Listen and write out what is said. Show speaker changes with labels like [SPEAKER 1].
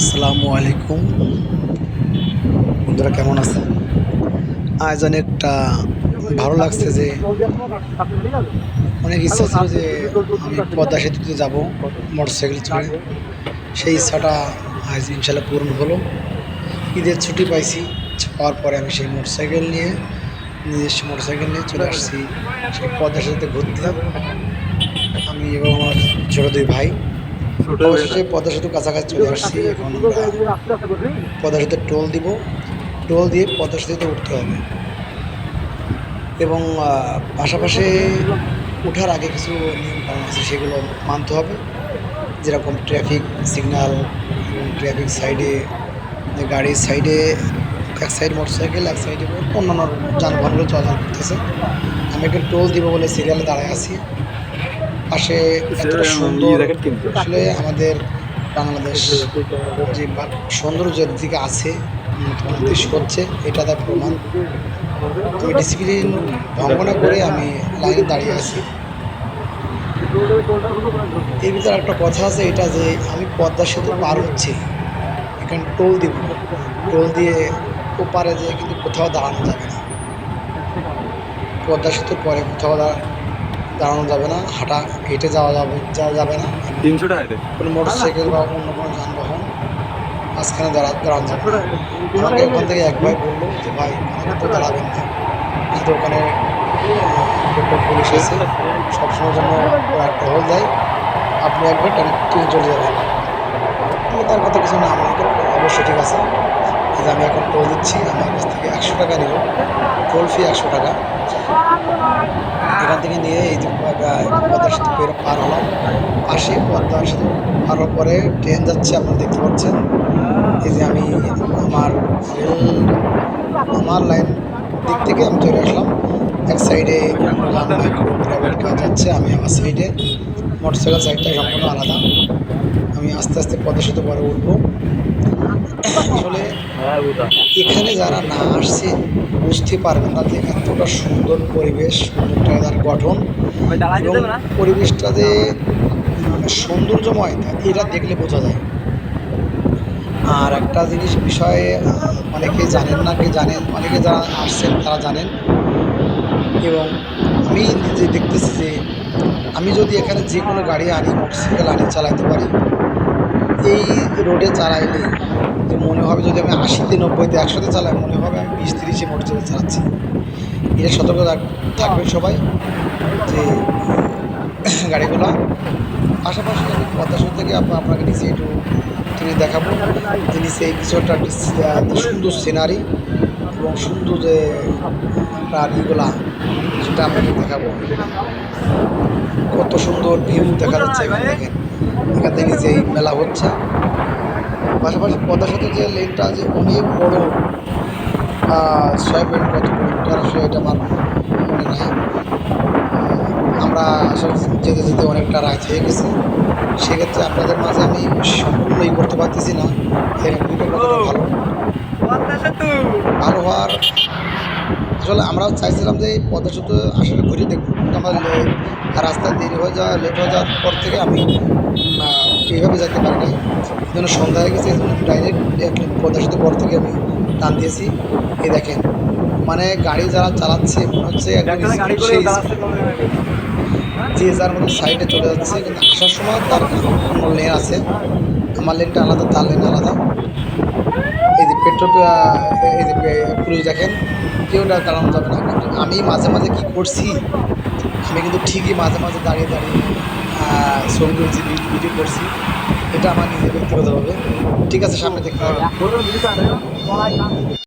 [SPEAKER 1] আসসালামু আলাইকুম। বন্ধুরা, কেমন আছেন? আজ অনেকটা ভালো লাগছে যে অনেক ইচ্ছা ছিল যে আমি পদ্মা সেতুতে যাব, মোটরসাইকেল চড়ে। সেই ইচ্ছাটা আজ ইনশাল্লাহ পূরণ হলো। ঈদের ছুটি পাইছি, পাওয়ার পরে আমি সেই মোটরসাইকেল নিয়ে, নিজস্ব মোটরসাইকেল নিয়ে চলে আসছি সেই পদ্মা সেতুতে ঘুরতে। আমি এবং আমার ছোটো দুই ভাই অবশেষে পদ্মা সেতু কাছাকাছি চলে আসছি। এখন পদ্মা সেতুর টোল দিব। টোল দিয়ে পদ্মা সেতুতে উঠতে হবে। এবং পাশাপাশি ওঠার আগে কিছু নিয়ম কানুন আছে, সেগুলো মানতে হবে। যেরকম ট্রাফিক সিগন্যাল এবং ট্রাফিক সাইডে গাড়ির সাইডে, এক সাইড মোটরসাইকেল, এক সাইডে অন্যান্য যানবাহনগুলো চলাচল করতেছে। আমি একটু টোল দিব বলে সিরিয়ালে দাঁড়ায় আছি। পাশে এতটা সুন্দর আসলে আমাদের বাংলাদেশ যে সৌন্দর্যের দিকে আছে দেশ হচ্ছে এটা তার প্রমাণ। আমি ডিসিপ্লিন ভঙ্গ না করে আমি লাইনে দাঁড়িয়ে আছি। এর ভিতরে একটা কথা আছে এটা যে আমি পদ্মা সেতু পার হচ্ছি। এখানে টোল দিব। টোল দিয়ে ওপারে যে কিন্তু কোথাও দাঁড়ানো যাবে না। পদ্মা সেতুর পরে কোথাও দা- দাঁড়ানো যাবে না হাঁটা হেঁটে যাওয়া যাবে যাওয়া যাবে না।
[SPEAKER 2] তিনশো টাকাতে
[SPEAKER 1] কোনো মোটর সাইকেল বা অন্য কোনো যানবাহন মাঝখানে দাঁড়া দাঁড়ানো যাবে না। আমাকে ওখান থেকে এক ভাই বলল যে ভাই আমাকে তো দাঁড়াবেন না। কিন্তু ওখানে পুলিশ আছে সবসময়ের জন্য ওরা টহল দেয়। আপনি একবার টেনে টেনে চলে যাবেন তার কথা কিছু না করি অবশ্যই ঠিক আছে। যে আমি এখন টোল দিচ্ছি আমার কাছ থেকে একশো টাকা নিল টোল ফি একশো টাকা। এখান থেকে নিয়ে এই পদ্মা সেতু পেরো পার হলাম। পাশে পদ্মা সেতু। পার হওয়ার পরে ট্রেন যাচ্ছে, আপনারা দেখতে পাচ্ছেন। এই যে আমি আমার আমার লাইন দিক থেকে আমি চলে আসলাম। এক সাইডে প্রাইভেট কাজ যাচ্ছে, আমি আমার সাইডে মোটরসাইকেল সাইডটা সম্পূর্ণ আলাদা। আমি আস্তে আস্তে পদ্মা সেতু পরে উঠবো। আসলে এখানে যারা না আসছে বুঝতে পারবেন না যে এতটা সুন্দর পরিবেশ সুন্দর তার গঠন এবং পরিবেশটা যে মানে সৌন্দর্যময় এটা দেখলে বোঝা যায়। আর একটা জিনিস বিষয়ে অনেকে জানেন না কি জানেন অনেকে যারা আসছেন তারা জানেন। এবং আমি নিজে দেখতেছি যে আমি যদি এখানে যে কোনো গাড়ি আনি মোটরসাইকেল আনি চালাতে পারি এই রোডে চালাইলে যে মনে হবে যদি আমি আশিতে, নব্বইতে একশোতে চালাই, মনে হবে আমি বিশ, তিরিশে মোটরসাইকেল চালাচ্ছি। এটা সতর্ক থাক- থাকবেন সবাই যে, গাড়িগুলো। পাশাপাশি আমি পদ্মা সেতু থেকে আপ- আপনাকে নিচে একটু তুলে দেখাবো যে নিচে এই কিছু একটা সুন্দর সিনারি এবং সুন্দর যে প্রাণীগুলা সেটা আপনাকে দেখাবো। কত সুন্দর ভিউ দেখা যাচ্ছে এখানে দেখেন এখান থেকে যে এই মেলা হচ্ছে। পাশাপাশি পদ্মা সেতু যে লেনটা যে অনেক বড় ছয় পয়েন্ট কত কিলোমিটার আসলে এটা আমার মনে নাই। আমরা আসলে যেতে যেতে অনেকটা রাত হয়ে গেছে। সেক্ষেত্রে আপনাদের মাঝে আমি সম্পূর্ণই করতে পারতেছি না। ভালো। ভালো হওয়ার আসলে আমরা চাইছিলাম যে এই পদ্মা সেতু আসলে ঘুরে দেখব কিন্তু আমার রাস্তায় দেরি হয়ে যাওয়া লেট হয়ে যাওয়ার পর থেকে আমি এইভাবে যেতে পারি নাই এই জন্য সন্ধ্যা হয়ে গেছে এই জন্য ডাইরেক্ট পদ্মা পর থেকে আমি টান দিয়েছি। এই দেখেন মানে গাড়ি যারা চালাচ্ছে মনে হচ্ছে যে যার মতো সাইডে চলে যাচ্ছে কিন্তু আসার সময় তার অন্য লেন আছে। আমার লেনটা আলাদা তার লেন আলাদা। এই যে পেট্রোল এই যে পুলিশ দেখেন কেউটা দাঁড়ানো যাবে না। কিন্তু আমি মাঝে মাঝে কি করছি আমি কিন্তু ঠিকই মাঝে মাঝে দাঁড়িয়ে দাঁড়িয়ে ছবি তুলছি ভিডিও করছি। এটা আমার নিজের ব্যক্তিগতভাবে। ঠিক আছে, সামনে দেখতে হবে।